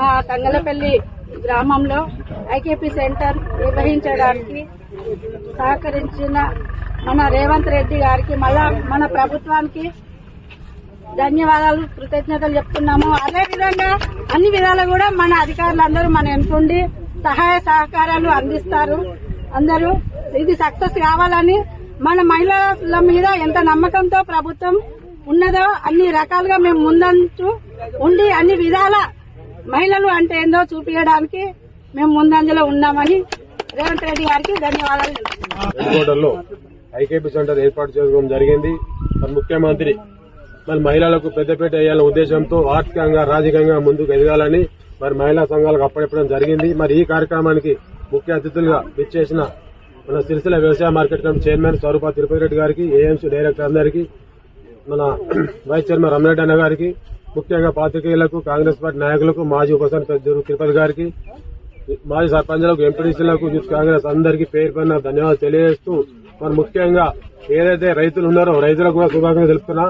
మా తంగలపల్లి గ్రామంలో IKP centre నిర్వహించడానికి సహకరించిన మన రేవంత్ రెడ్డి గారికి మళ్ళా మన ప్రభుత్వానికి ధన్యవాదాలు కృతజ్ఞతలు చెప్తున్నాము. అదే విధంగా అన్ని విధాలు కూడా మన అధికారులందరూ మన ఎంతుండి సహాయ సహకారాలు అందిస్తారు. అందరూ ఇది సక్సెస్ కావాలని మన మహిళల మీద ఎంత నమ్మకంతో ప్రభుత్వం ఉన్నదో అన్ని రకాలుగా మేము ముందంచు ఉండి అన్ని విధాల మహిళలు అంటే ఏందో చూపించడానికి మేము ముందంజలో ఉన్నామని రేవంత్ రెడ్డి గారికి ధన్యవాదాలు ఐకేపీ సెంటర్ ఏర్పాటు చేసుకోవడం జరిగింది. మరి ముఖ్యమంత్రి మరి మహిళలకు పెద్దపేట వేయాలనే ఉద్దేశంతో ఆర్థికంగా రాజకీయంగా ముందుకు ఎదగాలని మరి మహిళా సంఘాలకు అప్పచెప్పడం జరిగింది. మరి ఈ కార్యక్రమానికి ముఖ్య అతిథులుగా విచ్చేసిన మన సిరిసిల వ్యవసాయ market committee chairman Swarupa Tirupati Reddy గారికి ఏఎంసీ డైరెక్టర్ అందరికీ మన వైస్ చైర్మన్ రమణరెడ్డి అన్న గారికి ముఖ్యంగా పాత్రికేయులకు కాంగ్రెస్ పార్టీ నాయకులకు మాజీ ఉపసర్పంచ్ తిరుపతి గారికి మాజీ సర్పంచ్లకు ఎంపీడీసీలకు యూత్ కాంగ్రెస్ అందరికీ పేరు పైన ధన్యవాదాలు తెలియజేస్తూ మరి ముఖ్యంగా ఏదైతే రైతులు ఉన్నారో రైతులకు కూడా శుభాకాంక్షలు తెలుపుతున్నా.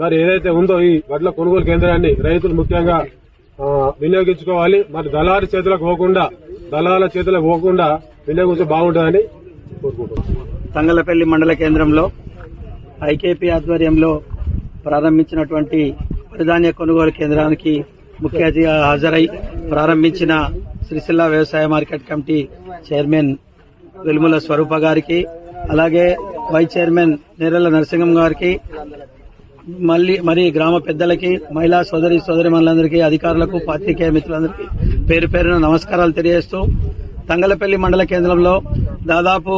మరి ఏదైతే ఉందో ఈ వడ్ల కొనుగోలు కేంద్రాన్ని రైతులు ముఖ్యంగా వినియోగించుకోవాలి. మరి దళారి చేతులకు పోకుండా దళాల చేతులకు పోకుండా వినియోగించే బాగుంటుందని కోరుకుంటున్నాం. తంగలపల్లి మండల కేంద్రంలో ఐకేపీ ఆధ్వర్యంలో ప్రారంభించినటువంటి వరిధాన్య కొనుగోలు కేంద్రానికి ముఖ్య అతిథిగా హాజరై ప్రారంభించిన సిరిసిల్ల వ్యవసాయ market committee chairman Velumula Swarupa గారికి అలాగే వైస్ చైర్మన్ నేరెల నరసింహం గారికి మళ్ళీ మరి గ్రామ పెద్దలకి మహిళా సోదరి సోదరి మనులందరికీ అధికారులకు పాత్రికేయ మిత్రులందరికీ పేరు పేరున నమస్కారాలు తెలియజేస్తూ తంగలపల్లి మండల కేంద్రంలో దాదాపు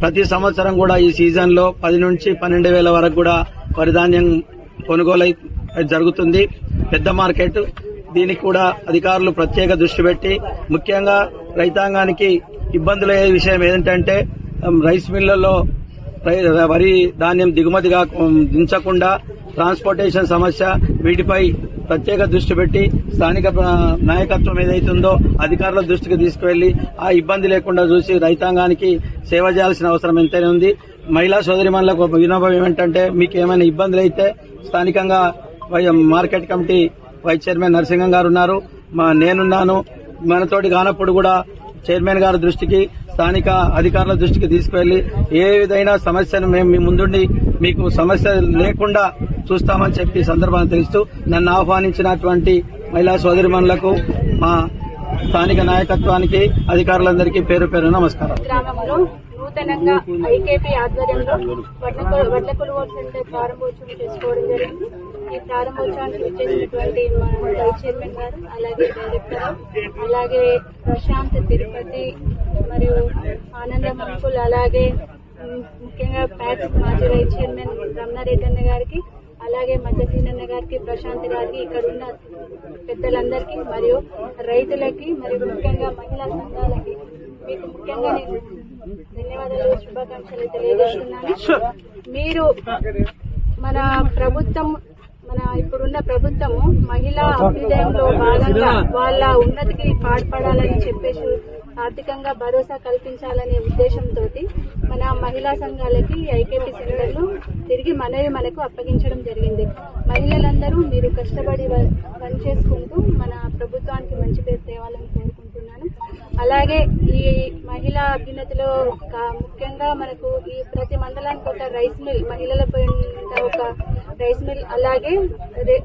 ప్రతి సంవత్సరం కూడా ఈ సీజన్లో పది నుంచి పన్నెండు వేల వరకు కూడా వరిధాన్యం కొనుగోలు జరుగుతుంది. పెద్ద మార్కెట్. దీనికి కూడా అధికారులు ప్రత్యేక దృష్టి పెట్టి ముఖ్యంగా రైతాంగానికి ఇబ్బందులు అయ్యే విషయం ఏంటంటే రైస్ మిల్లల్లో రై- వరి ధాన్యం దిగుమతిగా దించకుండా ట్రాన్స్పోర్టేషన్ సమస్య వీటిపై ప్రత్యేక దృష్టి పెట్టి స్థానిక నాయకత్వం ఏదైతుందో అధికారుల దృష్టికి తీసుకువెళ్ళి ఆ ఇబ్బంది లేకుండా చూసి రైతాంగానికి సేవ చేయాల్సిన అవసరం ఎంతైనా ఉంది. మహిళా సోదరిమణులకు ఒక వినోభం ఏమిటంటే మీకు ఏమైనా ఇబ్బందులు అయితే స్థానికంగా why- market committee vice chairman Narasimham గారు ఉన్నారు. మా నేనున్నాను. మనతోటి కానప్పుడు కూడా చైర్మన్ గారి దృష్టికి స్థానిక అధికారుల దృష్టికి తీసుకువెళ్ళి ఏ విధమైన సమస్యను మేము మీ ముందుండి మీకు సమస్య లేకుండా చూస్తామని చెప్పి సందర్భాన్ని తెలుస్తూ నన్ను ఆహ్వానించినటువంటి మహిళా సోదరిమణులకు మా స్థానిక నాయకత్వానికి అధికారులందరికీ పేరు పేరు నమస్కారం నూతనంగా ఐకేపీ ఆధ్వర్యంలో వడ్ల కొనుగోలు సెంటర్ ప్రారంభోత్సవం చేసుకోవడం జరిగింది. ఈ ప్రారంభోత్సవానికి వచ్చేసినటువంటి మన వైస్ చైర్మన్ గారు అలాగే డైరెక్టర్ అలాగే ప్రశాంత్ తిరుపతి మరియు ఆనంద అంకుల్ అలాగే ముఖ్యంగా ప్యాక్స్ మాజీ వైస్ చైర్మన్ రమణారెడ్డి అన్న గారికి అలాగే మధ్యసీనన్న గారికి ప్రశాంత్ గారికి ఇక్కడ ఉన్న పెద్దలందరికీ మరియు రైతులకి మరియు ముఖ్యంగా మహిళా సంఘాలకి మీకు ముఖ్యంగా నేను ధన్యవాదాలు శుభాకాంక్షలు తెలియజేస్తున్నాను. మీరు మన ప్రభుత్వం మన ఇప్పుడున్న ప్రభుత్వము మహిళా అభ్యుదయంలో భాగంగా వాళ్ళ ఉన్నతికి పాటుపడాలని చెప్పేసి ఆర్థికంగా భరోసా కల్పించాలనే ఉద్దేశంతో మన మహిళా సంఘాలకి ఐకేపీ సెంటర్లు తిరిగి మనవి మనకు అప్పగించడం జరిగింది. మహిళలందరూ మీరు కష్టపడి వ- పని చేసుకుంటూ మన ప్రభుత్వానికి మంచి పేరు తేవాలని కోరుకుంటున్నాను. అలాగే ఈ మహిళా అభ్యున్నతిలో ముఖ్యంగా మనకు ఈ ప్రతి మండలానికి ఒక రైస్ మిల్ మహిళల పైన ఒక రైస్ మిల్ అలాగే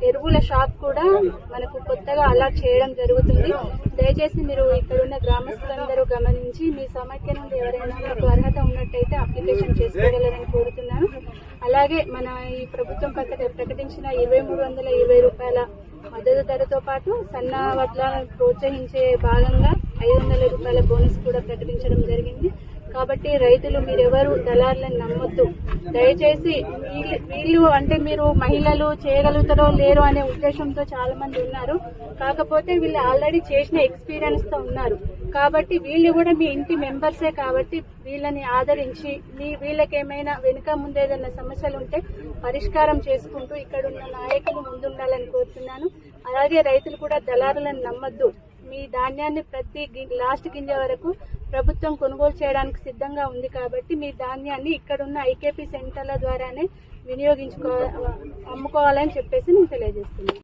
ఎరువుల షాప్ కూడా మనకు కొత్తగా అలా చేయడం జరుగుతుంది. దయచేసి మీరు ఇక్కడ ఉన్న గ్రామస్తులందరూ గమనించి మీ సమైక్య నుండి ఎవరైనా మీకు అర్హత ఉన్నట్టయితే అప్లికేషన్ చేసుకోగలరని కోరుతున్నాను. అలాగే మన ఈ ప్రభుత్వం ప్రకటించిన ఇరవై మూడు వందల ఇరవై రూపాయల మద్దతు ధరతో పాటు సన్న వడ్లను ప్రోత్సహించే భాగంగా ఐదు వందల రూపాయల బోనస్ కూడా ప్రకటించడం జరిగింది. కాబట్టి రైతులు మీరెవరు దళారులను నమ్మొద్దు. దయచేసి వీళ్ళు వీళ్ళు అంటే మీరు మహిళలు చేయగలుగుతారో లేరో అనే ఉద్దేశంతో చాలా మంది ఉన్నారు. కాకపోతే వీళ్ళు ఆల్రెడీ చేసిన ఎక్స్పీరియన్స్తో ఉన్నారు. కాబట్టి వీళ్ళు కూడా మీ ఇంటి మెంబర్సే కాబట్టి వీళ్ళని ఆదరించి మీ వీళ్ళకి ఏమైనా వెనుక ముందు ఏదైనా సమస్యలు ఉంటే పరిష్కారం చేసుకుంటూ ఇక్కడ ఉన్న నాయకులు ముందుండాలని కోరుతున్నాను. అలాగే రైతులు కూడా దళారులను నమ్మద్దు. మీ ధాన్యాన్ని ప్రతి లాస్ట్ గింజ వరకు ప్రభుత్వం కొనుగోలు చేయడానికి సిద్ధంగా ఉంది కాబట్టి మీ ధాన్యాన్ని ఇక్కడున్న ఐకేపీ సెంటర్ల ద్వారానే వినియోగించుకో అమ్ముకోవాలని చెప్పేసి నేను తెలియజేస్తున్నాను.